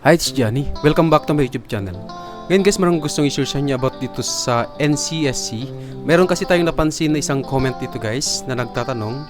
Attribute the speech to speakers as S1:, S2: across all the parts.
S1: Hi, it's Johnny. Welcome back to my YouTube channel. Ngayon guys, marang gustong i-share sa inyo about dito sa NCSC. Meron kasi tayong napansin na isang comment dito guys na nagtatanong.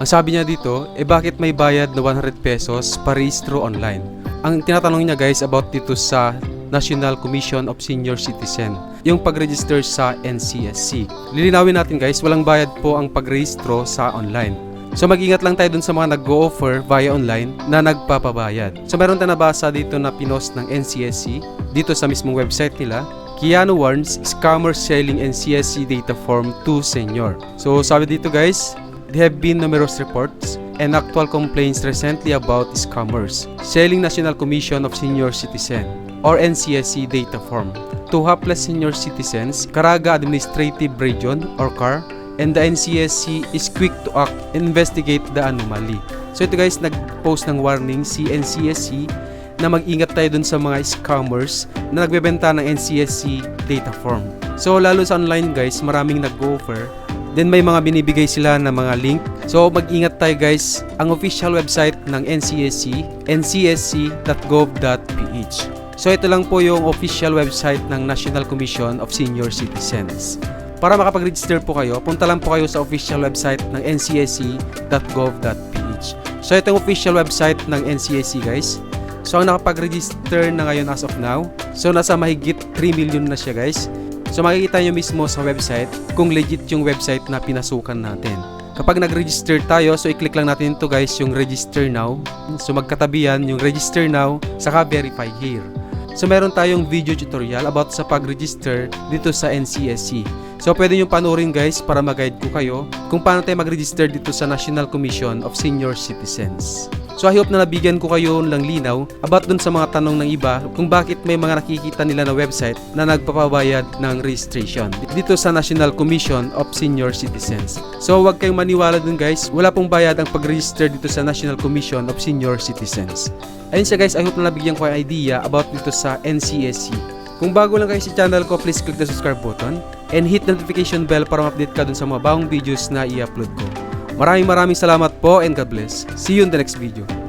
S1: Ang sabi niya dito, eh bakit may bayad na 100 pesos parehistro online? Ang tinatanong niya guys about dito sa National Commission of Senior Citizen, yung pag-register sa NCSC. Lilinawin natin guys, walang bayad po ang pag-rehistro sa online. So mag-ingat lang tayo dun sa mga nag-o-offer via online na nagpapabayad. So meron tayong nabasa dito na pinost ng NCSC dito sa mismong website nila. Keanu warns scammers selling NCSC data form to senior. So sabi dito guys, there have been numerous reports and actual complaints recently about scammers selling National Commission of Senior Citizen or NCSC data form to hapless senior citizens, Caraga Administrative Region or CAR, and the NCSC is quick to act and investigate the anomaly. So ito guys, nag-post ng warning si NCSC na mag-ingat tayo dun sa mga scammers na nagbebenta ng NCSC data form. So lalo sa online guys, maraming nag-offer. Then may mga binibigay sila na mga link. So mag-ingat tayo guys. Ang official website ng NCSC, ncsc.gov.ph. So ito lang po yung official website ng National Commission of Senior Citizens. Para makapag-register po kayo, punta lang po kayo sa official website ng ncsc.gov.ph. So ito yung official website ng NCSC guys. So ang nakapag-register na ngayon as of now, so nasa mahigit 3 million na siya guys. So makikita nyo mismo sa website kung legit yung website na pinasukan natin. Kapag nag-register tayo, so i-click lang natin ito guys, yung register now. So magkatabi yan, yung register now, saka verify here. So meron tayong video tutorial about sa pag-register dito sa NCSC. So pwede nyo panoorin guys para mag-guide ko kayo kung paano tayo mag-register dito sa National Commission of Senior Citizens. So I hope na nabigyan ko kayo ng linaw about dun sa mga tanong ng iba kung bakit may mga nakikita nila na website na nagpapabayad ng registration dito sa National Commission of Senior Citizens. So huwag kayong maniwala dun guys, wala pong bayad ang pag-register dito sa National Commission of Senior Citizens. Ayun siya guys, I hope na nabigyan ko kayo idea about dito sa NCSC. Kung bago lang kayo sa channel ko, please click the subscribe button and hit notification bell para ma-update ka dun sa mga bagong videos na i-upload ko. Maraming maraming salamat po and God bless. See you in the next video.